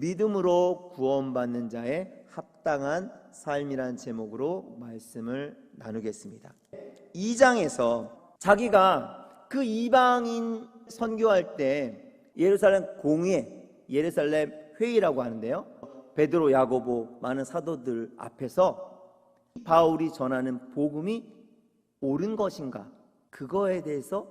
믿음으로 구원받는 자의 합당한 삶이라는 제목으로 말씀을 나누겠습니다. 2장에서 자기가 그 이방인 선교할 때 예루살렘 공회, 예루살렘 회의라고 하는데요. 베드로, 야고보 많은 사도들 앞에서 바울이 전하는 복음이 옳은 것인가 그거에 대해서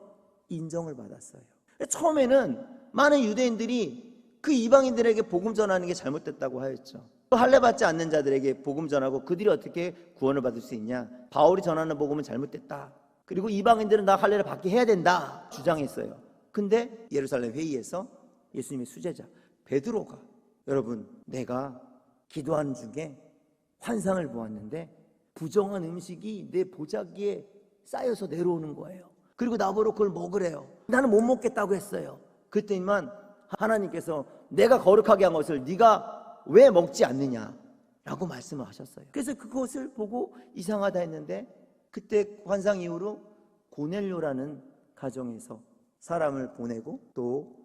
인정을 받았어요. 처음에는 많은 유대인들이 그 이방인들에게 복음 전하는 게 잘못됐다고 하였죠. 또 할례 받지 않는 자들에게 복음 전하고 그들이 어떻게 구원을 받을 수 있냐? 바울이 전하는 복음은 잘못됐다. 그리고 이방인들은 나 할례를 받게 해야 된다 주장했어요. 근데 예루살렘 회의에서 예수님의 수제자 베드로가 여러분 내가 기도하는 중에 환상을 보았는데 부정한 음식이 내 보자기에 쌓여서 내려오는 거예요. 그리고 나보러 그걸 먹으래요. 나는 못 먹겠다고 했어요. 그때만 하나님께서 내가 거룩하게 한 것을 네가 왜 먹지 않느냐 라고 말씀을 하셨어요. 그래서 그것을 보고 이상하다 했는데 그때 환상 이후로 고넬료라는 가정에서 사람을 보내고 또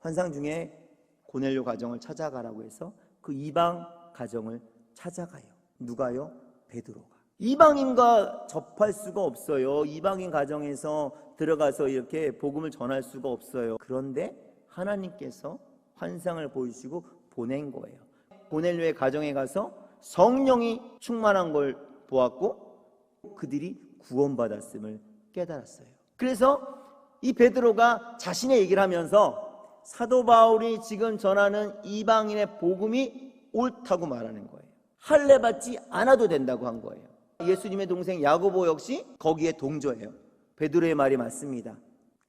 환상 중에 고넬료 가정을 찾아가라고 해서 그 이방 가정을 찾아가요. 누가요? 베드로가. 이방인과 접할 수가 없어요. 이방인 가정에서 들어가서 이렇게 복음을 전할 수가 없어요. 그런데 하나님께서 환상을 보이시고 보낸 거예요. 고넬료의 가정에 가서 성령이 충만한 걸 보았고 그들이 구원받았음을 깨달았어요. 그래서 이 베드로가 자신의 얘기를 하면서 사도 바울이 지금 전하는 이방인의 복음이 옳다고 말하는 거예요. 할례 받지 않아도 된다고 한 거예요. 예수님의 동생 야고보 역시 거기에 동조해요. 베드로의 말이 맞습니다.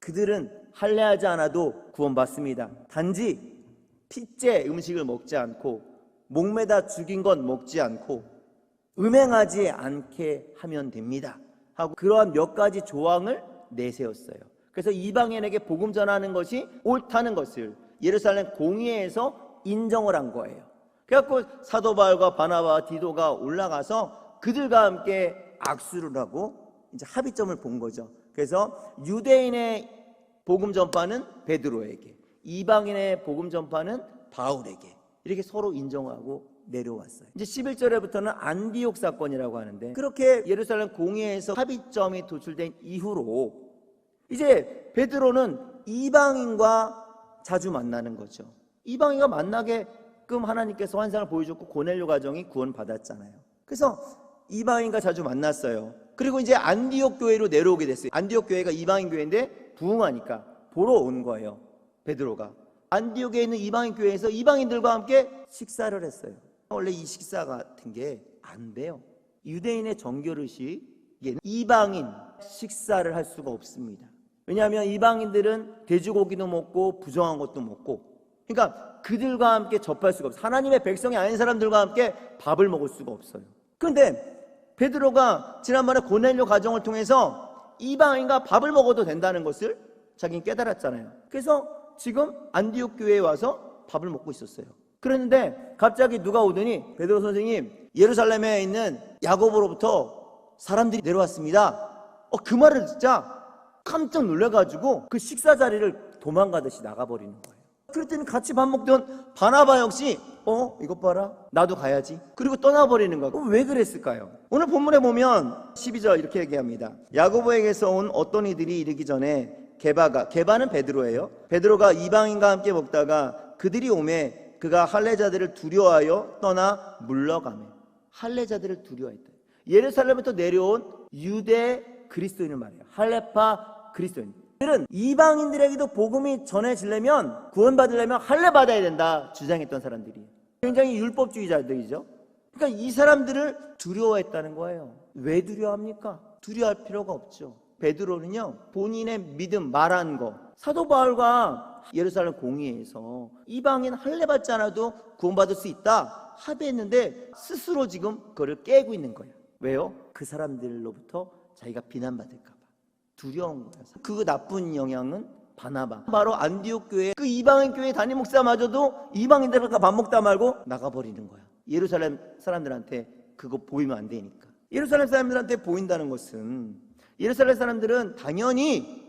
그들은 할례하지 않아도 구원받습니다. 단지 핏째 음식을 먹지 않고 목매다 죽인 건 먹지 않고 음행하지 않게 하면 됩니다. 하고 그러한 몇 가지 조항을 내세웠어요. 그래서 이방인에게 복음 전하는 것이 옳다는 것을 예루살렘 공의회에서 인정을 한 거예요. 그래갖고 사도 바울과 바나바와 디도가 올라가서 그들과 함께 악수를 하고 이제 합의점을 본 거죠. 그래서 유대인의 복음 전파는 베드로에게, 이방인의 복음 전파는 바울에게 이렇게 서로 인정하고 내려왔어요. 이제 11절에부터는 안디옥 사건이라고 하는데 그렇게 예루살렘 공회에서 합의점이 도출된 이후로 이제 베드로는 이방인과 자주 만나는 거죠. 이방인과 만나게끔 하나님께서 환상을 보여줬고 고넬료 가정이 구원받았잖아요. 그래서 이방인과 자주 만났어요. 그리고 이제 안디옥 교회로 내려오게 됐어요. 안디옥 교회가 이방인 교회인데 부흥하니까 보러 온 거예요. 베드로가. 안디옥에 있는 이방인 교회에서 이방인들과 함께 식사를 했어요. 원래 이 식사 같은 게 안 돼요. 유대인의 정결의식에는 이방인 식사를 할 수가 없습니다. 왜냐하면 이방인들은 돼지고기도 먹고 부정한 것도 먹고 그러니까 그들과 함께 접할 수가 없어요. 하나님의 백성이 아닌 사람들과 함께 밥을 먹을 수가 없어요. 그런데 베드로가 지난번에 고넬료 가정을 통해서 이방인과 밥을 먹어도 된다는 것을 자기는 깨달았잖아요. 그래서 지금 안디옥 교회에 와서 밥을 먹고 있었어요. 그랬는데 갑자기 누가 오더니 베드로 선생님 예루살렘에 있는 야고보로부터 사람들이 내려왔습니다. 어, 그 말을 듣자 깜짝 놀래가지고 그 식사 자리를 도망가듯이 나가버리는 거예요. 그랬더니 같이 밥 먹던 바나바 역시 어? 이것 봐라. 나도 가야지. 그리고 떠나버리는 거야. 그럼 왜 그랬을까요? 오늘 본문에 보면 12절 이렇게 얘기합니다. 야고보에게서 온 어떤 이들이 이르기 전에 게바가 게바는 베드로예요. 베드로가 이방인과 함께 먹다가 그들이 오매 그가 할례자들을 두려워하여 떠나 물러가매. 할례자들을 두려워했다. 예루살렘부터 내려온 유대 그리스도인을 말해요. 할례파 그리스도인. 들은 이방인들에게도 복음이 전해지려면 구원받으려면 할례 받아야 된다 주장했던 사람들이 굉장히 율법주의자들이죠. 그러니까 이 사람들을 두려워했다는 거예요. 왜 두려워합니까? 두려워할 필요가 없죠. 베드로는요 본인의 믿음 말한 거 사도 바울과 예루살렘 공의회에서 이방인 할례 받지 않아도 구원받을 수 있다 합의했는데 스스로 지금 그걸 깨고 있는 거예요. 왜요? 그 사람들로부터 자기가 비난받을까. 두려운 거야. 그 나쁜 영향은 바나바. 바로 안디옥 교회 그 이방인 교회 담임 목사마저도 이방인들과 밥 먹다 말고 나가버리는 거야. 예루살렘 사람들한테 그거 보이면 안 되니까. 예루살렘 사람들한테 보인다는 것은 예루살렘 사람들은 당연히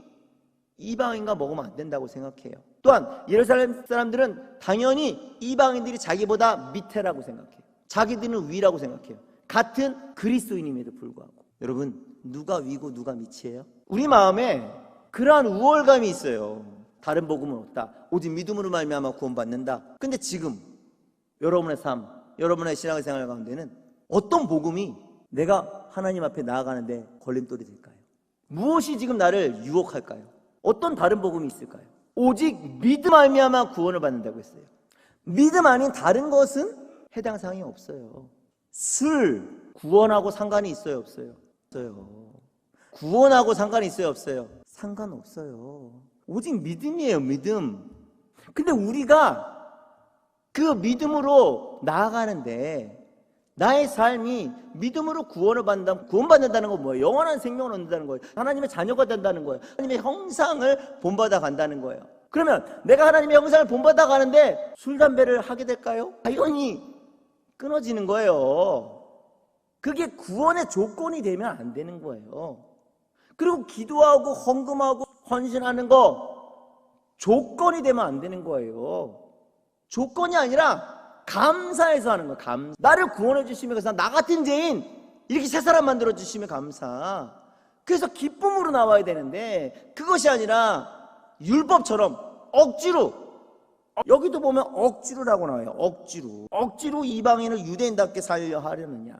이방인과 먹으면 안 된다고 생각해요. 또한 예루살렘 사람들은 당연히 이방인들이 자기보다 밑에라고 생각해요. 자기들은 위라고 생각해요. 같은 그리스도인임에도 불구하고. 여러분, 누가 위고 누가 밑이에요? 우리 마음에 그러한 우월감이 있어요. 다른 복음은 없다. 오직 믿음으로 말미암아 구원받는다. 근데 지금 여러분의 삶, 여러분의 신앙생활 가운데는 어떤 복음이 내가 하나님 앞에 나아가는데 걸림돌이 될까요? 무엇이 지금 나를 유혹할까요? 어떤 다른 복음이 있을까요? 오직 믿음 말미암아 구원을 받는다고 했어요. 믿음 아닌 다른 것은 해당 사항이 없어요. 슬 구원하고 상관이 있어요, 없어요? 없어요. 구원하고 상관이 있어요, 없어요? 상관없어요. 오직 믿음이에요, 믿음. 근데 우리가 그 믿음으로 나아가는데 나의 삶이 믿음으로 구원을 받는다, 구원받는다는 건 뭐예요? 영원한 생명을 얻는다는 거예요. 하나님의 자녀가 된다는 거예요. 하나님의 형상을 본받아 간다는 거예요. 그러면 내가 하나님의 형상을 본받아 가는데 술, 담배를 하게 될까요? 당연히 끊어지는 거예요. 그게 구원의 조건이 되면 안 되는 거예요. 그리고 기도하고 헌금하고 헌신하는 거 조건이 되면 안 되는 거예요. 조건이 아니라 감사해서 하는 거예요. 감. 나를 구원해 주시면 그래서 나 같은 죄인 이렇게 새 사람 만들어 주시면 감사. 그래서 기쁨으로 나와야 되는데 그것이 아니라 율법처럼 억지로 여기도 보면 억지로라고 나와요. 억지로. 억지로 이방인을 유대인답게 살려 하려느냐.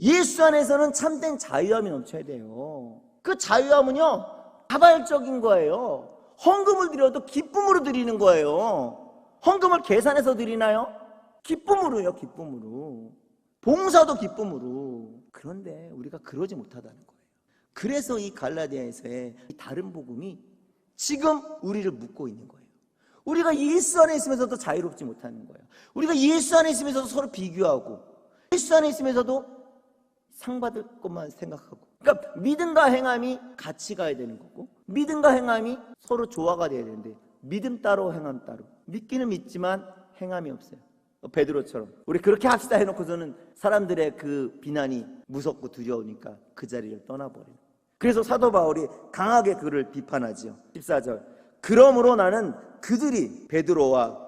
예수 안에서는 참된 자유함이 넘쳐야 돼요. 그 자유함은요, 자발적인 거예요. 헌금을 드려도 기쁨으로 드리는 거예요. 헌금을 계산해서 드리나요? 기쁨으로요, 기쁨으로. 봉사도 기쁨으로. 그런데 우리가 그러지 못하다는 거예요. 그래서 이 갈라디아에서의 이 다른 복음이 지금 우리를 묶고 있는 거예요. 우리가 예수 안에 있으면서도 자유롭지 못하는 거예요. 우리가 예수 안에 있으면서도 서로 비교하고 예수 안에 있으면서도 상 받을 것만 생각하고 그러니까 믿음과 행함이 같이 가야 되는 거고 믿음과 행함이 서로 조화가 돼야 되는데 믿음 따로 행함 따로 믿기는 믿지만 행함이 없어요. 베드로처럼 우리 그렇게 합시다 해놓고서는 사람들의 그 비난이 무섭고 두려우니까 그 자리를 떠나버려요. 그래서 사도 바울이 강하게 그를 비판하지요. 14절. 그러므로 나는 그들이 베드로와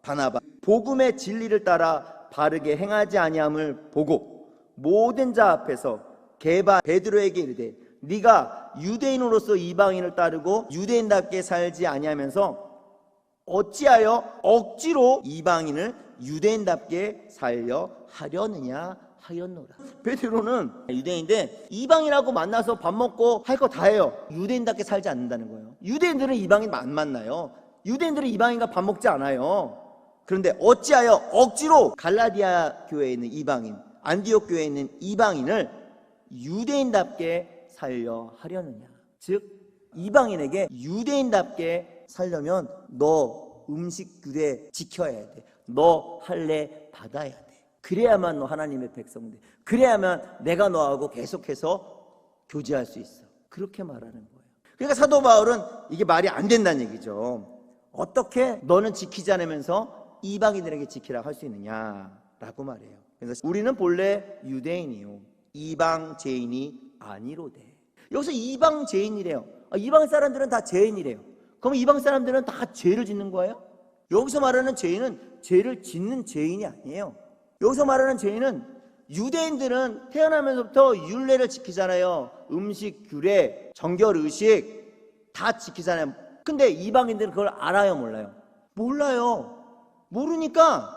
바나바 복음의 진리를 따라 바르게 행하지 아니함을 보고 모든 자 앞에서 개바 베드로에게 이르되 네가 유대인으로서 이방인을 따르고 유대인답게 살지 아니하면서 어찌하여 억지로 이방인을 유대인답게 살려 하려느냐 하였노라. 베드로는 유대인인데 이방인하고 만나서 밥 먹고 할 거 다 해요. 유대인답게 살지 않는다는 거예요. 유대인들은 이방인 안 만나요. 유대인들은 이방인과 밥 먹지 않아요. 그런데 어찌하여 억지로 갈라디아 교회에 있는 이방인, 안디옥 교회에 있는 이방인을 유대인답게 살려 하려느냐. 즉 이방인에게 유대인답게 살려면 너 음식 규례 지켜야 돼. 너 할례 받아야 돼. 그래야만 너 하나님의 백성 돼. 그래야만 내가 너하고 계속해서 교제할 수 있어. 그렇게 말하는 거예요. 그러니까 사도 바울은 이게 말이 안 된다는 얘기죠. 어떻게 너는 지키지 않으면서 이방인들에게 지키라 할수 있느냐라고 말해요. 그래서 우리는 본래 유대인이요. 이방 죄인이 아니로돼. 여기서 이방 죄인이래요. 아, 이방 사람들은 다 죄인이래요. 그럼 이방 사람들은 다 죄를 짓는 거예요? 여기서 말하는 죄인은 죄를 짓는 죄인이 아니에요. 여기서 말하는 죄인은 유대인들은 태어나면서부터 율례를 지키잖아요. 음식, 규례, 정결, 의식 다 지키잖아요. 근데 이방인들은 그걸 알아요, 몰라요? 몰라요. 모르니까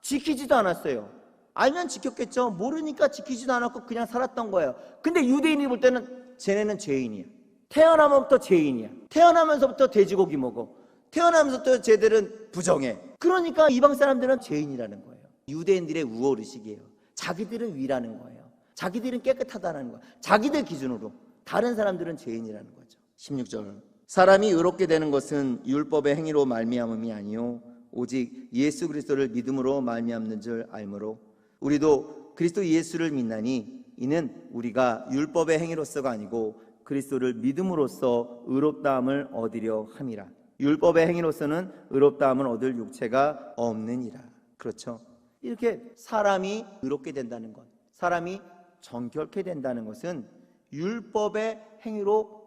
지키지도 않았어요. 알면 지켰겠죠. 모르니까 지키지도 않았고 그냥 살았던 거예요. 근데 유대인이 볼 때는 쟤네는 죄인이야. 태어나면부터 죄인이야. 태어나면서부터 돼지고기 먹어. 태어나면서부터 쟤들은 부정해. 그러니까 이방 사람들은 죄인이라는 거예요. 유대인들의 우월 의식이에요. 자기들은 위라는 거예요. 자기들은 깨끗하다는 거예요. 자기들 기준으로 다른 사람들은 죄인이라는 거죠. 16절. 사람이 의롭게 되는 것은 율법의 행위로 말미암음이 아니요 오직 예수 그리스도를 믿음으로 말미암는 줄 알므로 우리도 그리스도 예수를 믿나니 이는 우리가 율법의 행위로서가 아니고 그리스도를 믿음으로써 의롭다함을 얻으려 함이라. 율법의 행위로서는 의롭다함을 얻을 육체가 없느니라. 그렇죠? 이렇게 사람이 의롭게 된다는 것, 사람이 정결케 된다는 것은 율법의 행위로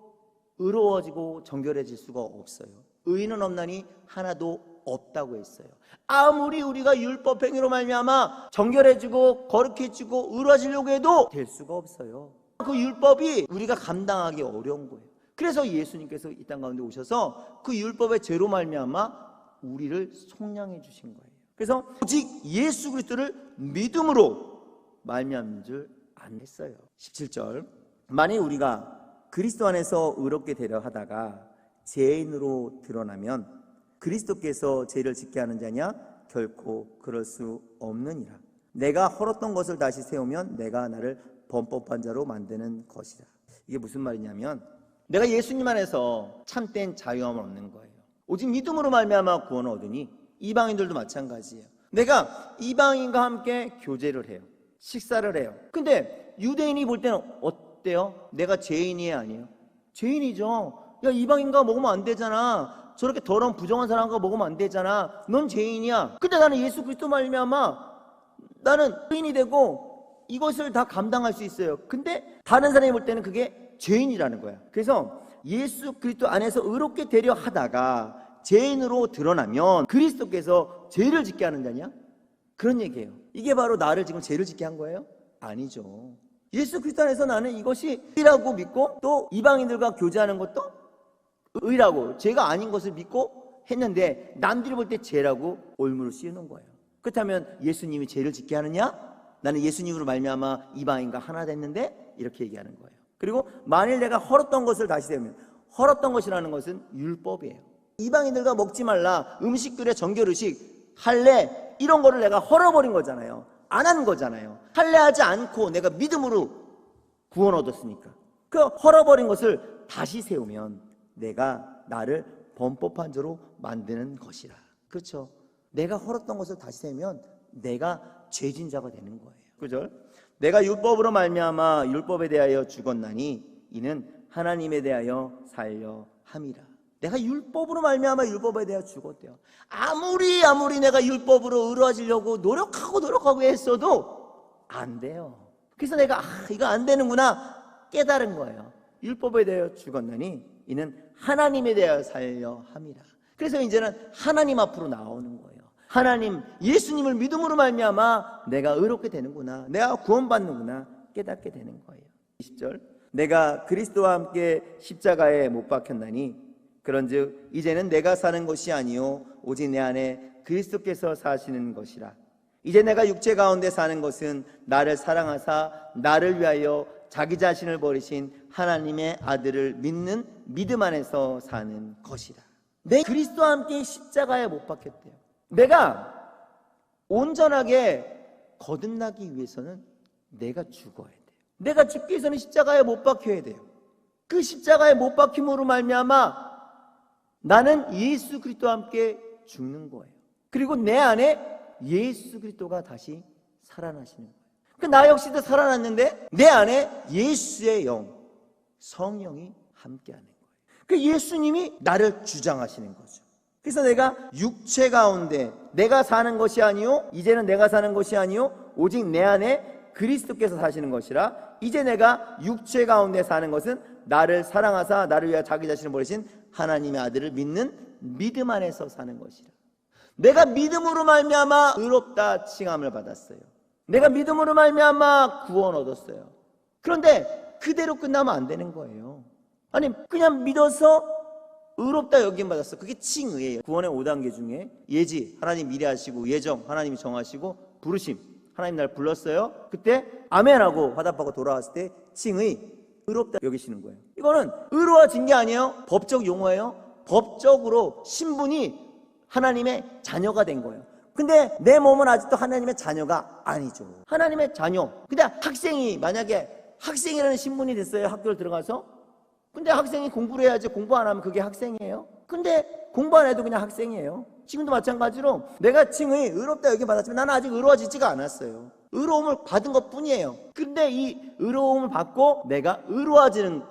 의로워지고 정결해질 수가 없어요. 의인은 없나니 하나도 없다고 했어요. 아무리 우리가 율법 행위로 말미암아 정결해지고 거룩해지고 의로워지려고 해도 될 수가 없어요. 그 율법이 우리가 감당하기 어려운 거예요. 그래서 예수님께서 이 땅 가운데 오셔서 그 율법의 죄로 말미암아 우리를 속량해 주신 거예요. 그래서 오직 예수 그리스도를 믿음으로 말미암는 줄 안 했어요. 17절. 만일 우리가 그리스도 안에서 의롭게 되려 하다가 죄인으로 드러나면 그리스도께서 죄를 짓게 하는 자냐 결코 그럴 수 없느니라. 내가 헐었던 것을 다시 세우면 내가 나를 범법한 자로 만드는 것이다. 이게 무슨 말이냐면 내가 예수님 안에서 참된 자유함을 얻는 거예요. 오직 믿음으로 말미암아 구원을 얻으니 이방인들도 마찬가지예요. 내가 이방인과 함께 교제를 해요. 식사를 해요. 근데 유대인이 볼 때는 어때요? 내가 죄인이에요, 아니에요? 죄인이죠. 야, 이방인과 먹으면 안 되잖아. 저렇게 더러운 부정한 사람과 먹으면 안 되잖아. 넌 죄인이야. 근데 나는 예수 그리스도 말미암아 나는 죄인이 되고 이것을 다 감당할 수 있어요. 근데 다른 사람이 볼 때는 그게 죄인이라는 거야. 그래서 예수 그리스도 안에서 의롭게 되려 하다가 죄인으로 드러나면 그리스도께서 죄를 짓게 하는 자냐? 그런 얘기예요. 이게 바로 나를 지금 죄를 짓게 한 거예요? 아니죠. 예수 그리스도 안에서 나는 이것이 의라고 믿고 또 이방인들과 교제하는 것도 의라고 죄가 아닌 것을 믿고 했는데 남들이 볼 때 죄라고 올무를 씌우는 거예요. 그렇다면 예수님이 죄를 짓게 하느냐? 나는 예수님으로 말미암아 이방인과 하나 됐는데 이렇게 얘기하는 거예요. 그리고 만일 내가 헐었던 것을 다시 세우면 헐었던 것이라는 것은 율법이에요. 이방인들과 먹지 말라 음식들의 정결의식 할례 이런 거를 내가 헐어버린 거잖아요. 안 하는 거잖아요. 할례하지 않고 내가 믿음으로 구원 얻었으니까. 그 헐어버린 것을 다시 세우면 내가 나를 범법한 자로 만드는 것이라. 그렇죠. 내가 헐었던 것을 다시 세우면 내가 죄진 자가 되는 거예요. 그죠? 내가 율법으로 말미암아 율법에 대하여 죽었나니 이는 하나님에 대하여 살려 함이라. 내가 율법으로 말미암아 율법에 대하여 죽었대요. 아무리 아무리 내가 율법으로 의로워지려고 노력하고 노력하고 했어도 안 돼요. 그래서 내가 아, 이거 안 되는구나 깨달은 거예요. 율법에 대하여 죽었나니 이는 하나님에 대하여 살려 함이라. 그래서 이제는 하나님 앞으로 나오는 거예요. 하나님 예수님을 믿음으로 말미암아 내가 의롭게 되는구나. 내가 구원받는구나. 깨닫게 되는 거예요. 20절. 내가 그리스도와 함께 십자가에 못 박혔나니 그런즉 이제는 내가 사는 것이 아니요 오직 내 안에 그리스도께서 사시는 것이라. 이제 내가 육체 가운데 사는 것은 나를 사랑하사 나를 위하여 자기 자신을 버리신 하나님의 아들을 믿는 믿음 안에서 사는 것이라. 내 그리스도와 함께 십자가에 못 박혔대요. 내가 온전하게 거듭나기 위해서는 내가 죽어야 돼요. 내가 죽기 위해서는 십자가에 못 박혀야 돼요. 그 십자가에 못 박힘으로 말미암아 나는 예수 그리스도와 함께 죽는 거예요. 그리고 내 안에 예수 그리스도가 다시 살아나시는 거예요. 그 나 역시도 살아났는데 내 안에 예수의 영, 성령이 함께하는 거예요. 그 예수님이 나를 주장하시는 거죠. 그래서 내가 육체 가운데 내가 사는 것이 아니요 이제는 내가 사는 것이 아니요 오직 내 안에 그리스도께서 사시는 것이라 이제 내가 육체 가운데 사는 것은 나를 사랑하사 나를 위하여 자기 자신을 버리신 하나님의 아들을 믿는 믿음 안에서 사는 것이라. 내가 믿음으로 말미암아 의롭다 칭함을 받았어요. 내가 믿음으로 말미암아 구원 얻었어요. 그런데 그대로 끝나면 안 되는 거예요. 아니 그냥 믿어서 의롭다 여김 받았어. 그게 칭의예요. 구원의 5단계 중에 예지 하나님 미리 하시고 예정 하나님이 정하시고 부르심 하나님 날 불렀어요. 그때 아멘하고 화답하고 돌아왔을 때 칭의 의롭다 여기시는 거예요. 이거는 의로워진 게 아니에요. 법적 용어예요. 법적으로 신분이 하나님의 자녀가 된 거예요. 근데 내 몸은 아직도 하나님의 자녀가 아니죠. 하나님의 자녀. 근데 학생이 만약에 학생이라는 신분이 됐어요. 학교를 들어가서. 근데 학생이 공부를 해야지 공부 안 하면 그게 학생이에요. 근데 공부 안 해도 그냥 학생이에요. 지금도 마찬가지로 내가 칭의 의롭다 여기 받았지만 나는 아직 의로워지지가 않았어요. 의로움을 받은 것 뿐이에요. 근데 이 의로움을 받고 내가 의로워지는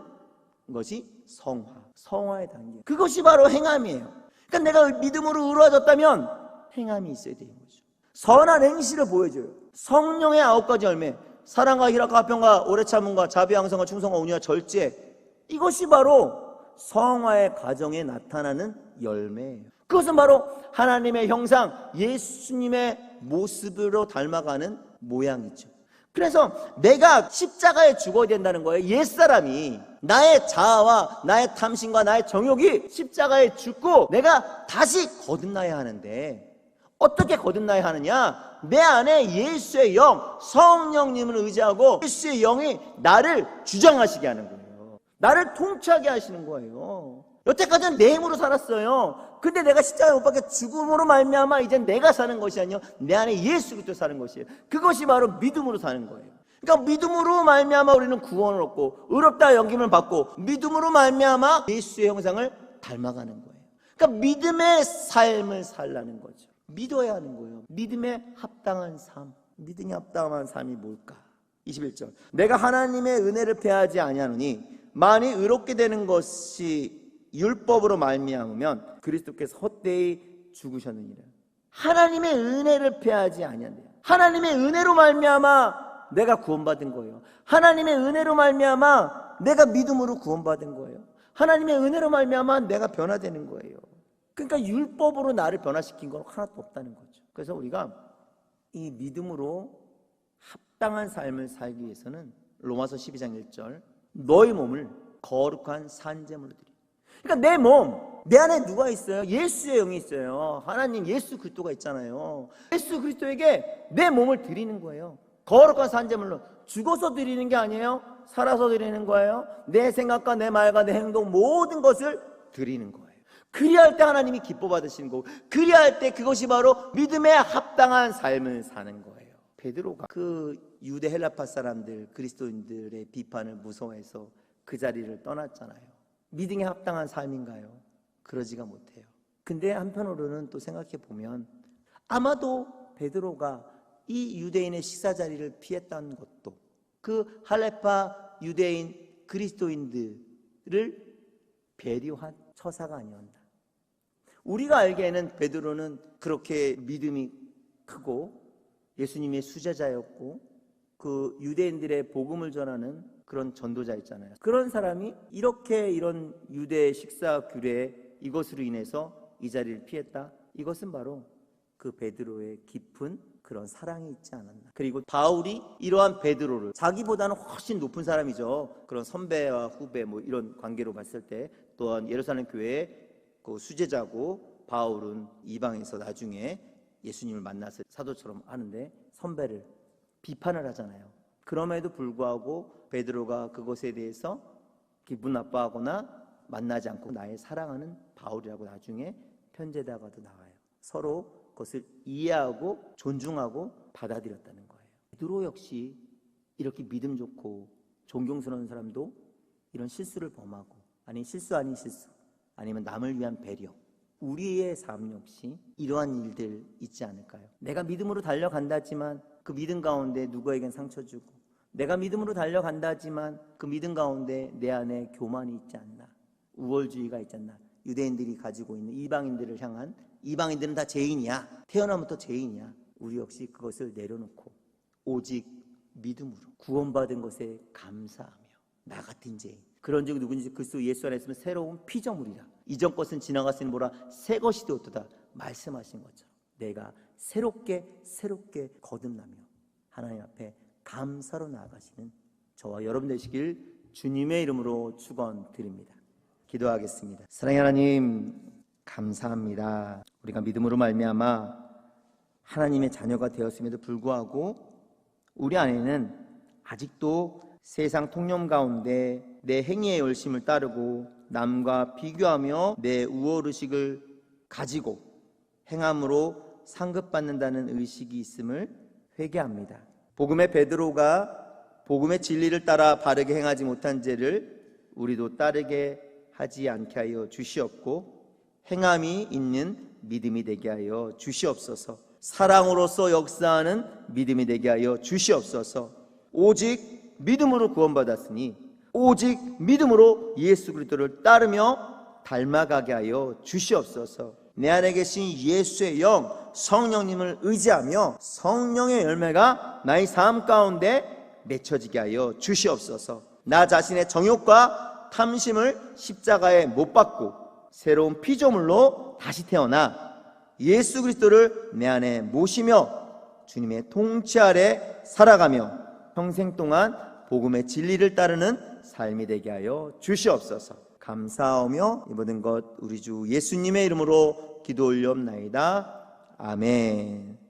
것이 성화. 성화의 단계. 그것이 바로 행함이에요. 그러니까 내가 믿음으로 의로워졌다면 행함이 있어야 되는 거죠. 선한 행실을 보여줘요. 성령의 아홉 가지 열매. 사랑과 희락과 화평과 오래 참음과 자비 양성과 충성과 온유와 절제. 이것이 바로 성화의 과정에 나타나는 열매예요. 그것은 바로 하나님의 형상, 예수님의 모습으로 닮아가는 모양이죠. 그래서 내가 십자가에 죽어야 된다는 거예요. 옛사람이 나의 자아와 나의 탐심과 나의 정욕이 십자가에 죽고 내가 다시 거듭나야 하는데 어떻게 거듭나야 하느냐? 내 안에 예수의 영, 성령님을 의지하고 예수의 영이 나를 주장하시게 하는 거예요. 나를 통치하게 하시는 거예요. 여태까지는 내 힘으로 살았어요. 근데 내가 십자가에 못 박혀 죽음으로 말미암아 이제 내가 사는 것이 아니요 내 안에 예수 그리스도 사는 것이에요. 그것이 바로 믿음으로 사는 거예요. 그러니까 믿음으로 말미암아 우리는 구원을 얻고 의롭다 여김을 받고 믿음으로 말미암아 예수의 형상을 닮아가는 거예요. 그러니까 믿음의 삶을 살라는 거죠. 믿어야 하는 거예요. 믿음에 합당한 삶. 믿음에 합당한 삶이 뭘까? 21절. 내가 하나님의 은혜를 패하지 아니하노니 만이 의롭게 되는 것이 율법으로 말미암으면 그리스도께서 헛되이 죽으셨느니라. 하나님의 은혜를 패하지 아니한대요. 하나님의 은혜로 말미암아 내가 구원받은 거예요. 하나님의 은혜로 말미암아 내가 믿음으로 구원받은 거예요. 하나님의 은혜로 말미암아 내가 변화되는 거예요. 그러니까 율법으로 나를 변화시킨 건 하나도 없다는 거죠. 그래서 우리가 이 믿음으로 합당한 삶을 살기 위해서는 로마서 12장 1절 너희 몸을 거룩한 산재물로 드리. 그러니까 내 몸, 내 안에 누가 있어요? 예수의 영이 있어요. 하나님 예수 그리스도가 있잖아요. 예수 그리스도에게 내 몸을 드리는 거예요. 거룩한 산재물로 죽어서 드리는 게 아니에요. 살아서 드리는 거예요. 내 생각과 내 말과 내 행동 모든 것을 드리는 거예요. 그리할 때 하나님이 기뻐 받으시는 거고 그리할 때 그것이 바로 믿음에 합당한 삶을 사는 거예요. 베드로가 그 유대 헬라파 사람들 그리스도인들의 비판을 무서워해서 그 자리를 떠났잖아요. 믿음에 합당한 삶인가요? 그러지가 못해요. 근데 한편으로는 또 생각해 보면 아마도 베드로가 이 유대인의 식사 자리를 피했다는 것도 그 할레파 유대인 그리스도인들을 배려한 처사가 아니었나. 우리가 알기에는 베드로는 그렇게 믿음이 크고 예수님의 수제자였고 그 유대인들의 복음을 전하는 그런 전도자 있잖아요. 그런 사람이 이렇게 이런 유대 식사 규례 이것으로 인해서 이 자리를 피했다. 이것은 바로 그 베드로의 깊은 그런 사랑이 있지 않았나. 그리고 바울이 이러한 베드로를 자기보다는 훨씬 높은 사람이죠. 그런 선배와 후배 뭐 이런 관계로 봤을 때 또한 예루살렘 교회의 그 수제자고 바울은 이방에서 나중에 예수님을 만나서 사도처럼 하는데 선배를 비판을 하잖아요. 그럼에도 불구하고 베드로가 그것에 대해서 기분 나빠하거나 만나지 않고 나의 사랑하는 바울이라고 나중에 편제다가도 나와요. 서로 그것을 이해하고 존중하고 받아들였다는 거예요. 베드로 역시 이렇게 믿음 좋고 존경스러운 사람도 이런 실수를 범하고 아니 실수 아닌 실수 아니면 남을 위한 배려 우리의 삶 역시 이러한 일들 있지 않을까요? 내가 믿음으로 달려간다지만 그 믿음 가운데 누구에겐 상처 주고 내가 믿음으로 달려간다지만 그 믿음 가운데 내 안에 교만이 있지 않나 우월주의가 있지 않나 유대인들이 가지고 있는 이방인들을 향한 이방인들은 다 죄인이야 태어나부터 죄인이야 우리 역시 그것을 내려놓고 오직 믿음으로 구원받은 것에 감사하며 나 같은 죄인 그런 적이 누구든지 그리스도 예수 안에 있으면 새로운 피조물이라 이전 것은 지나갔으니 뭐라 새 것이 되었도다 말씀하신 것처럼 내가 새롭게 새롭게 거듭나며 하나님 앞에 감사로 나아가시는 저와 여러분 되시길 주님의 이름으로 축원드립니다. 기도하겠습니다. 사랑의 하나님 감사합니다. 우리가 믿음으로 말미암아 하나님의 자녀가 되었음에도 불구하고 우리 안에는 아직도 세상 통념 가운데 내 행위의 열심을 따르고 남과 비교하며 내 우월의식을 가지고 행함으로 상급받는다는 의식이 있음을 회개합니다. 복음의 베드로가 복음의 진리를 따라 바르게 행하지 못한 죄를 우리도 따르게 하지 않게 하여 주시옵고 행함이 있는 믿음이 되게 하여 주시옵소서. 사랑으로서 역사하는 믿음이 되게 하여 주시옵소서. 오직 믿음으로 구원받았으니 오직 믿음으로 예수 그리스도를 따르며 닮아가게 하여 주시옵소서. 내 안에 계신 예수의 영 성령님을 의지하며 성령의 열매가 나의 삶 가운데 맺혀지게 하여 주시옵소서. 나 자신의 정욕과 탐심을 십자가에 못 박고 새로운 피조물로 다시 태어나 예수 그리스도를 내 안에 모시며 주님의 통치 아래 살아가며 평생 동안 복음의 진리를 따르는 삶이 되게 하여 주시옵소서. 감사하며 이 모든 것 우리 주 예수님의 이름으로 기도 올리옵나이다. 아멘.